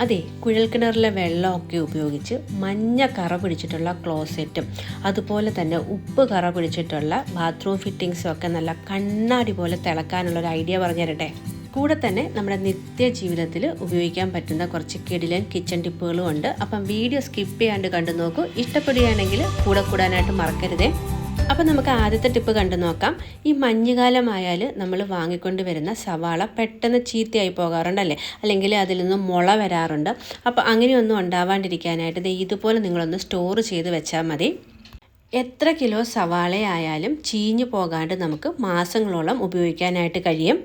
അതെ കുഴൽക്കിണറിലെ വെള്ളമൊക്കെ ഉപയോഗിച്ച് മഞ്ഞ കറ പിടിച്ചിട്ടുള്ള ക്ലോസറ്റും അതുപോലെ തന്നെ ഉപ്പ് കറ പിടിച്ചിട്ടുള്ള ബാത്റൂം ഫിറ്റിങ്സും ഒക്കെ നല്ല കണ്ണാടി പോലെ തിളക്കാനുള്ള ഒരു ഐഡിയ പറഞ്ഞു തരട്ടെ? കൂടെ തന്നെ നമ്മുടെ നിത്യ ജീവിതത്തിൽ ഉപയോഗിക്കാൻ പറ്റുന്ന കുറച്ച് കിടിലൻ കിച്ചൺ ടിപ്പുകളും ഉണ്ട്. അപ്പം വീഡിയോ സ്കിപ്പ് ചെയ്യാണ്ട് കണ്ടു നോക്കൂ. ഇഷ്ടപ്പെടുകയാണെങ്കിൽ കൂടെ കൂടാനായിട്ട് മറക്കരുതേ. അപ്പം നമുക്ക് ആദ്യത്തെ ടിപ്പ് കണ്ടു നോക്കാം. ഈ മഞ്ഞുകാലമായാൽ നമ്മൾ വാങ്ങിക്കൊണ്ട് വരുന്ന സവാള പെട്ടെന്ന് ചീത്തയായി പോകാറുണ്ടല്ലേ? അല്ലെങ്കിൽ അതിൽ നിന്ന് മുള വരാറുണ്ട്. അപ്പോൾ അങ്ങനെയൊന്നും ഉണ്ടാവാണ്ടിരിക്കാനായിട്ട് ദേ ഇതുപോലെ നിങ്ങളൊന്ന് സ്റ്റോർ ചെയ്ത് വെച്ചാൽ മതി. എത്ര കിലോ സവാളയായാലും ചീഞ്ഞു പോകാണ്ട് നമുക്ക് മാസങ്ങളോളം ഉപയോഗിക്കാനായിട്ട് കഴിയും.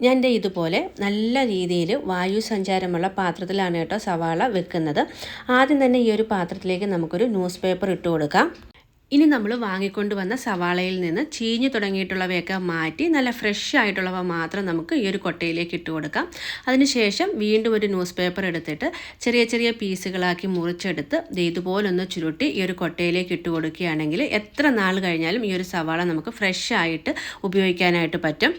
ഞാൻ ദേ ഇതുപോലെ നല്ല രീതിയിൽ വായു സഞ്ചാരമുള്ള പാത്രത്തിലാണ് കേട്ടോ സവാള വെക്കുന്നത്. ആദ്യം തന്നെ ഈ ഒരു പാത്രത്തിലേക്ക് നമുക്കൊരു ന്യൂസ് പേപ്പർ ഇട്ട് കൊടുക്കാം. ഇനി നമ്മൾ വാങ്ങിക്കൊണ്ട് വന്ന സവാളയിൽ നിന്ന് ചീഞ്ഞു തുടങ്ങിയിട്ടുള്ളവയൊക്കെ മാറ്റി നല്ല ഫ്രഷ് ആയിട്ടുള്ളവ മാത്രം നമുക്ക് ഈ ഒരു കൊട്ടയിലേക്ക് ഇട്ട് കൊടുക്കാം. അതിനുശേഷം വീണ്ടും ഒരു ന്യൂസ് പേപ്പർ എടുത്തിട്ട് ചെറിയ ചെറിയ പീസുകളാക്കി മുറിച്ചെടുത്ത് ഇതുപോലൊന്ന് ചുരുട്ടി ഈ ഒരു കൊട്ടയിലേക്ക് ഇട്ട് കൊടുക്കുകയാണെങ്കിൽ എത്ര നാൾ കഴിഞ്ഞാലും ഈ ഒരു സവാള നമുക്ക് ഫ്രഷ് ആയിട്ട് ഉപയോഗിക്കാനായിട്ട് പറ്റും.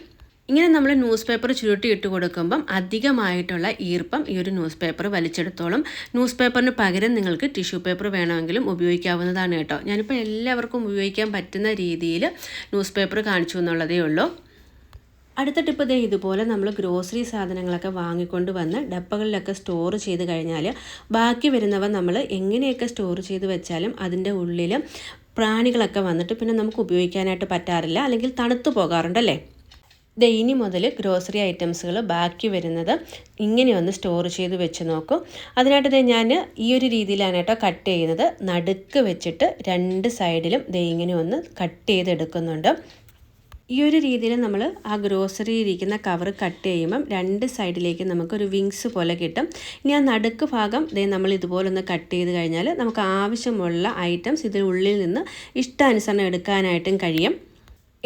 ഇങ്ങനെ നമ്മൾ ന്യൂസ് പേപ്പർ ചുരുട്ടി ഇട്ട് കൊടുക്കുമ്പം അധികമായിട്ടുള്ള ഈർപ്പം ഈ ഒരു ന്യൂസ് പേപ്പർ വലിച്ചെടുത്തോളും. ന്യൂസ് പേപ്പറിന് പകരം നിങ്ങൾക്ക് ടിഷ്യൂ പേപ്പർ വേണമെങ്കിലും ഉപയോഗിക്കാവുന്നതാണ് കേട്ടോ. ഞാനിപ്പോൾ എല്ലാവർക്കും ഉപയോഗിക്കാൻ പറ്റുന്ന രീതിയിൽ ന്യൂസ് പേപ്പർ കാണിച്ചു എന്നുള്ളതേ ഉള്ളൂ. അടുത്ത ടിപ്പ് ദേ ഇതുപോലെ നമ്മൾ ഗ്രോസറി സാധനങ്ങളൊക്കെ വാങ്ങിക്കൊണ്ട് വന്ന് ഡപ്പകളിലൊക്കെ സ്റ്റോർ ചെയ്ത് കഴിഞ്ഞാൽ ബാക്കി വരുന്നവ നമ്മൾ എങ്ങനെയൊക്കെ സ്റ്റോർ ചെയ്ത് വെച്ചാലും അതിന്റെ ഉള്ളിൽ പ്രാണികളൊക്കെ വന്നിട്ട് പിന്നെ നമുക്ക് ഉപയോഗിക്കാനായിട്ട് പറ്റാറില്ല. അല്ലെങ്കിൽ തണുത്തു പോകാറുണ്ടല്ലേ? ദേ ഇനി മുതൽ ഗ്രോസറി ഐറ്റംസുകൾ ബാക്കി വരുന്നത് ഇങ്ങനെ ഒന്ന് സ്റ്റോർ ചെയ്ത് വെച്ച് നോക്കും. അതിനായിട്ട് ഞാൻ ഈ ഒരു രീതിയിലാണ് കേട്ടോ കട്ട് ചെയ്യുന്നത്. നടുക്ക് വെച്ചിട്ട് രണ്ട് സൈഡിലും ദേ ഇങ്ങനെ ഒന്ന് കട്ട് ചെയ്തെടുക്കുന്നുണ്ട്. ഈ ഒരു രീതിയിൽ നമ്മൾ ആ ഗ്രോസറി ഇരിക്കുന്ന കവർ കട്ട് ചെയ്യുമ്പം രണ്ട് സൈഡിലേക്ക് നമുക്കൊരു വിങ്സ് പോലെ കിട്ടും. ഇനി ആ നടുക്ക് ഭാഗം ദേ നമ്മൾ ഇതുപോലെ ഒന്ന് കട്ട് ചെയ്ത് കഴിഞ്ഞാൽ നമുക്ക് ആവശ്യമുള്ള ഐറ്റംസ് ഇതിനുള്ളിൽ നിന്ന് ഇഷ്ടാനുസരണം എടുക്കാനായിട്ടും കഴിയും.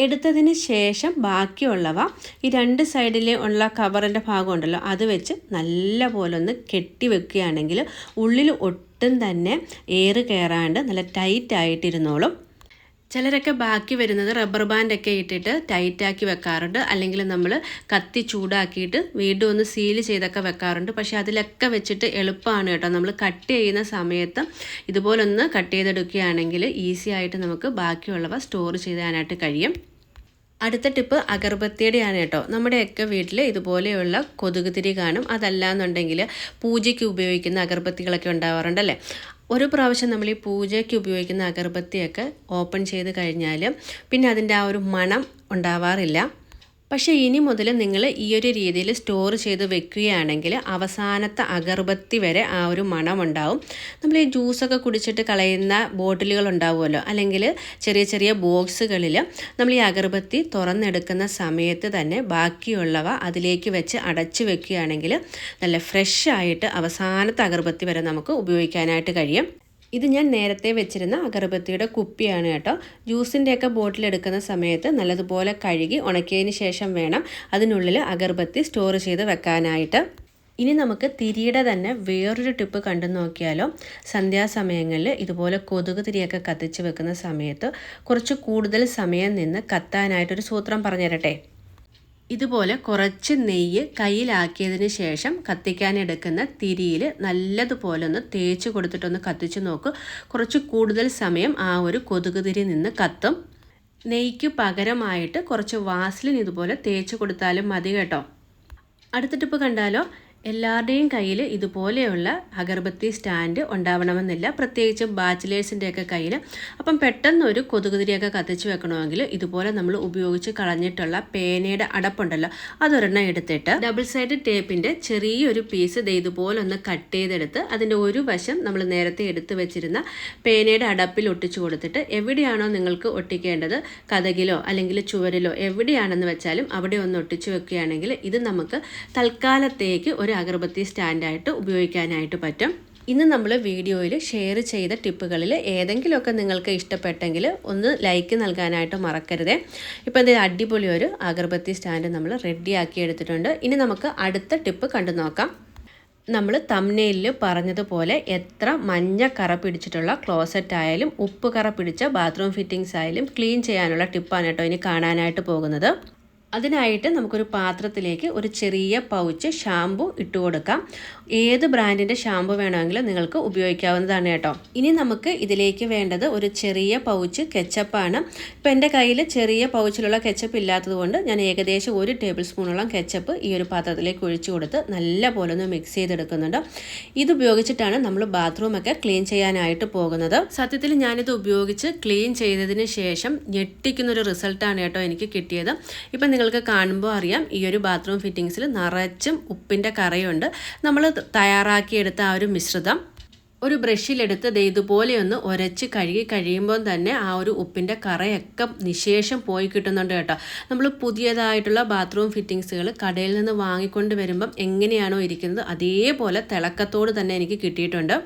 എടുത്തതിന് ശേഷം ബാക്കിയുള്ളവ ഈ രണ്ട് സൈഡിലെ ഉള്ള കവറിന്റെ ഭാഗം ഉണ്ടല്ലോ അത് വെച്ച് നല്ല പോലെ ഒന്ന് കെട്ടി വെക്കുകയാണെങ്കിൽ ഉള്ളിൽ ഒട്ടും തന്നെ എയർ കയറാണ്ട് നല്ല ടൈറ്റ് ആയിട്ടിരുന്നോളും. ചിലരൊക്കെ ബാക്കി വരുന്നത് റബ്ബർ ബാൻഡൊക്കെ ഇട്ടിട്ട് ടൈറ്റാക്കി വെക്കാറുണ്ട്. അല്ലെങ്കിൽ നമ്മൾ കത്തി ചൂടാക്കിയിട്ട് വീണ്ടും ഒന്ന് സീൽ ചെയ്തൊക്കെ വെക്കാറുണ്ട്. പക്ഷേ അതിലൊക്കെ വെച്ചിട്ട് എളുപ്പമാണ് കേട്ടോ. നമ്മൾ കട്ട് ചെയ്യുന്ന സമയത്ത് ഇതുപോലൊന്ന് കട്ട് ചെയ്തെടുക്കുകയാണെങ്കിൽ ഈസി ആയിട്ട് നമുക്ക് ബാക്കിയുള്ളവ സ്റ്റോർ ചെയ്യാനായിട്ട് കഴിയും. അടുത്ത ടിപ്പ് അഗർബത്തിയുടെയാണ് കേട്ടോ. നമ്മുടെയൊക്കെ വീട്ടിൽ ഇതുപോലെയുള്ള കൊതുക് തിരി കാണും. അതല്ല എന്നുണ്ടെങ്കിൽ പൂജയ്ക്ക് ഉപയോഗിക്കുന്ന അഗർബത്തികളൊക്കെ ഉണ്ടാവാറുണ്ടല്ലേ ഒരു പ്രാവശ്യം നമ്മൾ ഈ പൂജയ്ക്ക് ഉപയോഗിക്കുന്ന അഗർബത്തിയൊക്കെ ഓപ്പൺ ചെയ്ത് കഴിഞ്ഞാൽ പിന്നെ അതിന്റെ ആ ഒരു മണം ഉണ്ടാവാറില്ല. പക്ഷേ ഇനി മുതൽ നിങ്ങൾ ഈ ഒരു രീതിയിൽ സ്റ്റോർ ചെയ്ത് വെക്കുകയാണെങ്കിൽ അവസാനത്തെ അഗർബത്തി വരെ ആ ഒരു മണമുണ്ടാവും. നമ്മൾ ഈ ജ്യൂസൊക്കെ കുടിച്ചിട്ട് കളയുന്ന ബോട്ടിലുകൾ ഉണ്ടാവുമല്ലോ. അല്ലെങ്കിൽ ചെറിയ ചെറിയ ബോക്സുകളിൽ നമ്മൾ ഈ അഗർബത്തി തുറന്നെടുക്കുന്ന സമയത്ത് തന്നെ ബാക്കിയുള്ളവ അതിലേക്ക് വെച്ച് അടച്ചു വെക്കുകയാണെങ്കിൽ നല്ല ഫ്രഷ് ആയിട്ട് അവസാനത്തെ അഗർബത്തി വരെ നമുക്ക് ഉപയോഗിക്കാനായിട്ട് കഴിയും. ഇത് ഞാൻ നേരത്തെ വെച്ചിരുന്ന അഗർബത്തിയുടെ കുപ്പിയാണ് കേട്ടോ. ജ്യൂസിന്റെയൊക്കെ ബോട്ടിൽ എടുക്കുന്ന സമയത്ത് നല്ലതുപോലെ കഴുകി ഉണക്കിയതിന് ശേഷം വേണം അതിനുള്ളിൽ അഗർബത്തി സ്റ്റോർ ചെയ്ത് വെക്കാനായിട്ട്. ഇനി നമുക്ക് തിരിയുടെ തന്നെ വേറൊരു ടിപ്പ് കണ്ടു നോക്കിയാലോ. സന്ധ്യാസമയങ്ങളിൽ ഇതുപോലെ കൊതുക് തിരിയൊക്കെ കത്തിച്ച് വെക്കുന്ന സമയത്ത് കുറച്ച് കൂടുതൽ സമയം നിന്ന് കത്താനായിട്ടൊരു സൂത്രം പറഞ്ഞുതരട്ടെ. ഇതുപോലെ കുറച്ച് നെയ്യ് കയ്യിലാക്കിയതിന് ശേഷം കത്തിക്കാനെടുക്കുന്ന തിരിയിൽ നല്ലതുപോലെ ഒന്ന് തേച്ച് കൊടുത്തിട്ടൊന്ന് കത്തിച്ച് നോക്ക്. കുറച്ച് കൂടുതൽ സമയം ആ ഒരു കൊതുക് തിരി നിന്ന് കത്തും. നെയ്ക്ക് പകരമായിട്ട് കുറച്ച് വാസ്ലിൻ ഇതുപോലെ തേച്ച് കൊടുത്താലും മതി കേട്ടോ. അടുത്ത ടിപ്പ് കണ്ടാലോ? എല്ലാവരുടെയും കയ്യിൽ ഇതുപോലെയുള്ള അഗർബത്തി സ്റ്റാൻഡ് ഉണ്ടാവണമെന്നില്ല. പ്രത്യേകിച്ച് ബാച്ചിലേഴ്സിന്റെയൊക്കെ കയ്യിൽ അപ്പം പെട്ടെന്ന് ഒരു കൊതുകുതിരിയൊക്കെ കത്തിച്ച് വെക്കണമെങ്കിൽ ഇതുപോലെ നമ്മൾ ഉപയോഗിച്ച് കളഞ്ഞിട്ടുള്ള പേനയുടെ അടപ്പുണ്ടല്ലോ അതൊരെണ്ണം എടുത്തിട്ട് ഡബിൾ സൈഡ് ടേപ്പിന്റെ ചെറിയൊരു പീസ് ഇതുപോലെ ഒന്ന് കട്ട് ചെയ്തെടുത്ത് അതിന്റെ ഒരു വശം നമ്മൾ നേരത്തെ എടുത്തു വെച്ചിരുന്ന പേനയുടെ അടപ്പിൽ ഒട്ടിച്ചു കൊടുത്തിട്ട് എവിടെയാണോ നിങ്ങൾക്ക് ഒട്ടിക്കേണ്ടത് കഥകിലോ അല്ലെങ്കിൽ ചുവരിലോ എവിടെയാണെന്ന് വെച്ചാലും അവിടെ ഒന്ന് ഒട്ടിച്ചു വെക്കുകയാണെങ്കിൽ ഇത് നമുക്ക് തൽക്കാലത്തേക്ക് ഒരു അഗർബത്തി സ്റ്റാൻഡായിട്ട് ഉപയോഗിക്കാനായിട്ട് പറ്റും ഇന്ന് നമ്മൾ വീഡിയോയിൽ ഷെയർ ചെയ്ത ടിപ്പുകളിൽ ഏതെങ്കിലുമൊക്കെ നിങ്ങൾക്ക് ഇഷ്ടപ്പെട്ടെങ്കിൽ ഒന്ന് ലൈക്ക് നൽകാനായിട്ട് മറക്കരുതേ ഇപ്പോൾ എന്തെങ്കിലും അടിപൊളി ഒരു അഗർബത്തി സ്റ്റാൻഡ് നമ്മൾ റെഡിയാക്കി എടുത്തിട്ടുണ്ട് ഇനി നമുക്ക് അടുത്ത ടിപ്പ് കണ്ടു നോക്കാം നമ്മൾ തമ്നയിലിൽ പറഞ്ഞതുപോലെ എത്ര മഞ്ഞ കറ പിടിച്ചിട്ടുള്ള ക്ലോസറ്റ് ആയാലും ഉപ്പ് കറ പിടിച്ച ബാത്റൂം ഫിറ്റിങ്സ് ആയാലും ക്ലീൻ ചെയ്യാനുള്ള ടിപ്പാണ് കേട്ടോ ഇനി കാണാനായിട്ട് പോകുന്നത് അതിനായിട്ട് നമുക്കൊരു പാത്രത്തിലേക്ക് ഒരു ചെറിയ പൗച്ച് ഷാമ്പു ഇട്ട് കൊടുക്കാം. ഏത് ബ്രാൻഡിന്റെ ഷാമ്പു വേണമെങ്കിലും നിങ്ങൾക്ക് ഉപയോഗിക്കാവുന്നതാണ് കേട്ടോ. ഇനി നമുക്ക് ഇതിലേക്ക് വേണ്ടത് ഒരു ചെറിയ പൗച്ച് കെച്ചപ്പാണ്. ഇപ്പം എന്റെ കയ്യിൽ ചെറിയ പൗച്ചിലുള്ള കെച്ചപ്പ് ഇല്ലാത്തതുകൊണ്ട് ഞാൻ ഏകദേശം ഒരു ടേബിൾ സ്പൂണോളം കെച്ചപ്പ് ഈ ഒരു പാത്രത്തിലേക്ക് ഒഴിച്ചു കൊടുത്ത് നല്ല പോലെ ഒന്ന് മിക്സ് ചെയ്തെടുക്കുന്നുണ്ട്. ഇത് ഉപയോഗിച്ചിട്ടാണ് നമ്മൾ ബാത്റൂമൊക്കെ ക്ലീൻ ചെയ്യാനായിട്ട് പോകുന്നത്. സത്യത്തിൽ ഞാനിത് ഉപയോഗിച്ച് ക്ലീൻ ചെയ്തതിന് ശേഷം ഞെട്ടിക്കുന്നൊരു റിസൾട്ടാണ് കേട്ടോ എനിക്ക് കിട്ടിയത്. ഇപ്പം നിങ്ങൾക്ക് കാണുമ്പോൾ അറിയാം ഈ ഒരു ബാത്റൂം ഫിറ്റിങ്സിൽ നിറച്ചും ഉപ്പിന്റെ കറയുണ്ട്. നമ്മൾ തയ്യാറാക്കിയെടുത്ത ആ ഒരു മിശ്രിതം ഒരു ബ്രഷിലെടുത്ത് ദേ ഇതുപോലെ ഒന്ന് ഉരച്ച് കഴുകി കഴിയുമ്പോൾ തന്നെ ആ ഒരു ഉപ്പിന്റെ കറയൊക്കെ നിശേഷം പോയി കിട്ടുന്നുണ്ട് കേട്ടോ. നമ്മൾ പുതിയതായിട്ടുള്ള ബാത്റൂം ഫിറ്റിങ്സുകൾ കടയിൽ നിന്ന് വാങ്ങിക്കൊണ്ട് വരുമ്പം എങ്ങനെയാണോ ഇരിക്കുന്നത് അതേപോലെ തിളക്കത്തോട് തന്നെ എനിക്ക് കിട്ടിയിട്ടുണ്ട്.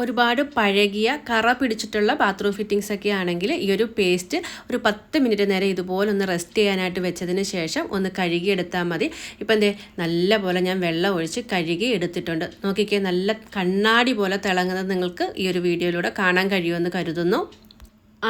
ഒരുപാട് പഴകിയ കറ പിടിച്ചിട്ടുള്ള ബാത്റൂം ഫിറ്റിങ്സ് ഒക്കെ ആണെങ്കിൽ ഈ ഒരു പേസ്റ്റ് ഒരു പത്ത് മിനിറ്റ് നേരം ഇതുപോലെ ഒന്ന് റെസ്റ്റ് ചെയ്യാനായിട്ട് വെച്ചതിന് ശേഷം ഒന്ന് കഴുകി എടുത്താൽ മതി. ഇപ്പം എന്തേ നല്ല പോലെ ഞാൻ വെള്ളം ഒഴിച്ച് കഴുകി എടുത്തിട്ടുണ്ട്. നോക്കിക്കേ നല്ല കണ്ണാടി പോലെ തിളങ്ങുന്നത് നിങ്ങൾക്ക് ഈ ഒരു വീഡിയോയിലൂടെ കാണാൻ കഴിയുമെന്ന് കരുതുന്നു.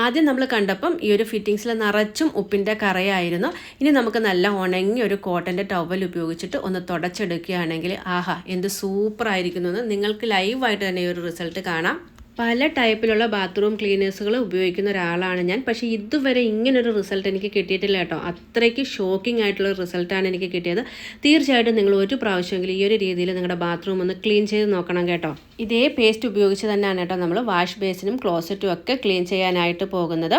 ആദ്യം നമ്മൾ കണ്ടപ്പം ഈ ഒരു ഫിറ്റിങ്സിൽ നിറച്ചും ഉപ്പിന്റെ കറയായിരുന്നു. ഇനി നമുക്ക് നല്ല ഉണങ്ങി ഒരു കോട്ടന്റെ ടവൽ ഉപയോഗിച്ചിട്ട് ഒന്ന് തുടച്ചെടുക്കുകയാണെങ്കിൽ ആഹാ എന്ത് സൂപ്പറായിരിക്കുന്നു എന്ന് നിങ്ങൾക്ക് ലൈവായിട്ട് തന്നെ ഈ ഒരു റിസൾട്ട് കാണാം. പല ടൈപ്പിലുള്ള ബാത്റൂം ക്ലീനേഴ്സുകൾ ഉപയോഗിക്കുന്ന ഒരാളാണ് ഞാൻ. പക്ഷേ ഇതുവരെ ഇങ്ങനൊരു റിസൾട്ട് എനിക്ക് കിട്ടിയിട്ടില്ല കേട്ടോ. അത്രയ്ക്ക് ഷോക്കിംഗ് ആയിട്ടുള്ള റിസൾട്ടാണ് എനിക്ക് കിട്ടിയത്. തീർച്ചയായിട്ടും നിങ്ങൾ ഒരു പ്രാവശ്യമെങ്കിലും ഈ ഒരു രീതിയിൽ നിങ്ങളുടെ ബാത്റൂം ഒന്ന് ക്ലീൻ ചെയ്ത് നോക്കണം കേട്ടോ. ഇതേ പേസ്റ്റ് ഉപയോഗിച്ച് തന്നെയാണ് കേട്ടോ നമ്മൾ വാഷ് ബേസിനും ക്ലോസറ്റും ഒക്കെ ക്ലീൻ ചെയ്യാനായിട്ട് പോകുന്നത്.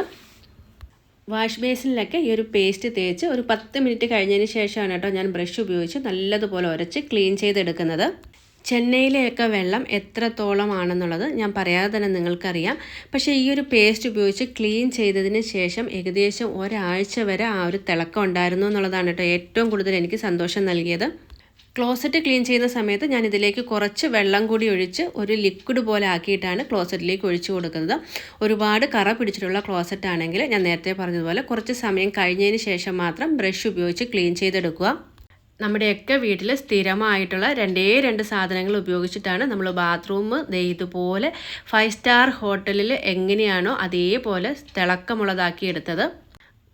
വാഷ് ബേസിനിലൊക്കെ ഈ ഒരു പേസ്റ്റ് തേച്ച് ഒരു പത്ത് മിനിറ്റ് കഴിഞ്ഞതിന് ശേഷമാണ് കേട്ടോ ഞാൻ ബ്രഷ് ഉപയോഗിച്ച് നല്ലതുപോലെ ഉരച്ച് ക്ലീൻ ചെയ്തെടുക്കുന്നത്. ചെന്നൈയിലെയൊക്കെ വെള്ളം എത്രത്തോളം ആണെന്നുള്ളത് ഞാൻ പറയാതെ തന്നെ നിങ്ങൾക്കറിയാം. പക്ഷേ ഈ ഒരു പേസ്റ്റ് ഉപയോഗിച്ച് ക്ലീൻ ചെയ്തതിന് ശേഷം ഏകദേശം ഒരാഴ്ച വരെ ആ ഒരു തിളക്കം ഉണ്ടായിരുന്നു എന്നുള്ളതാണ് കേട്ടോ ഏറ്റവും കൂടുതൽ എനിക്ക് സന്തോഷം നൽകിയത്. ക്ലോസറ്റ് ക്ലീൻ ചെയ്യുന്ന സമയത്ത് ഞാൻ ഇതിലേക്ക് കുറച്ച് വെള്ളം കൂടി ഒഴിച്ച് ഒരു ലിക്വിഡ് പോലെ ആക്കിയിട്ടാണ് ക്ലോസറ്റിലേക്ക് ഒഴിച്ചു കൊടുക്കുന്നത്. ഒരുപാട് കറ പിടിച്ചിട്ടുള്ള ക്ലോസറ്റ് ആണെങ്കിൽ ഞാൻ നേരത്തെ പറഞ്ഞതുപോലെ കുറച്ച് സമയം കഴിഞ്ഞതിന് ശേഷം മാത്രം ബ്രഷ് ഉപയോഗിച്ച് ക്ലീൻ ചെയ്തെടുക്കുക. നമ്മുടെയൊക്കെ വീട്ടിൽ സ്ഥിരമായിട്ടുള്ള രണ്ടേ രണ്ട് സാധനങ്ങൾ ഉപയോഗിച്ചിട്ടാണ് നമ്മൾ ബാത്റൂം ഇതുപോലെ ഫൈവ് സ്റ്റാർ ഹോട്ടലിൽ എങ്ങനെയാണോ അതേപോലെ തിളക്കമുള്ളതാക്കി എടുത്തത്.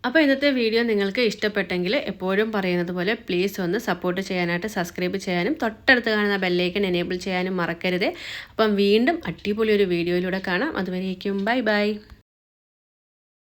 അപ്പോൾ ഇന്നത്തെ വീഡിയോ നിങ്ങൾക്ക് ഇഷ്ടപ്പെട്ടെങ്കിൽ എപ്പോഴും പറയുന്നത് പോലെ പ്ലീസ് ഒന്ന് സപ്പോർട്ട് ചെയ്യാനായിട്ട് സബ്സ്ക്രൈബ് ചെയ്യാനും തൊട്ടടുത്ത് കാണുന്ന ബെല്ലേക്കൻ എനേബിൾ ചെയ്യാനും മറക്കരുത്. അപ്പം വീണ്ടും അടിപൊളി ഒരു വീഡിയോയിലൂടെ കാണാം. അതുവരേക്കും ബൈ ബൈ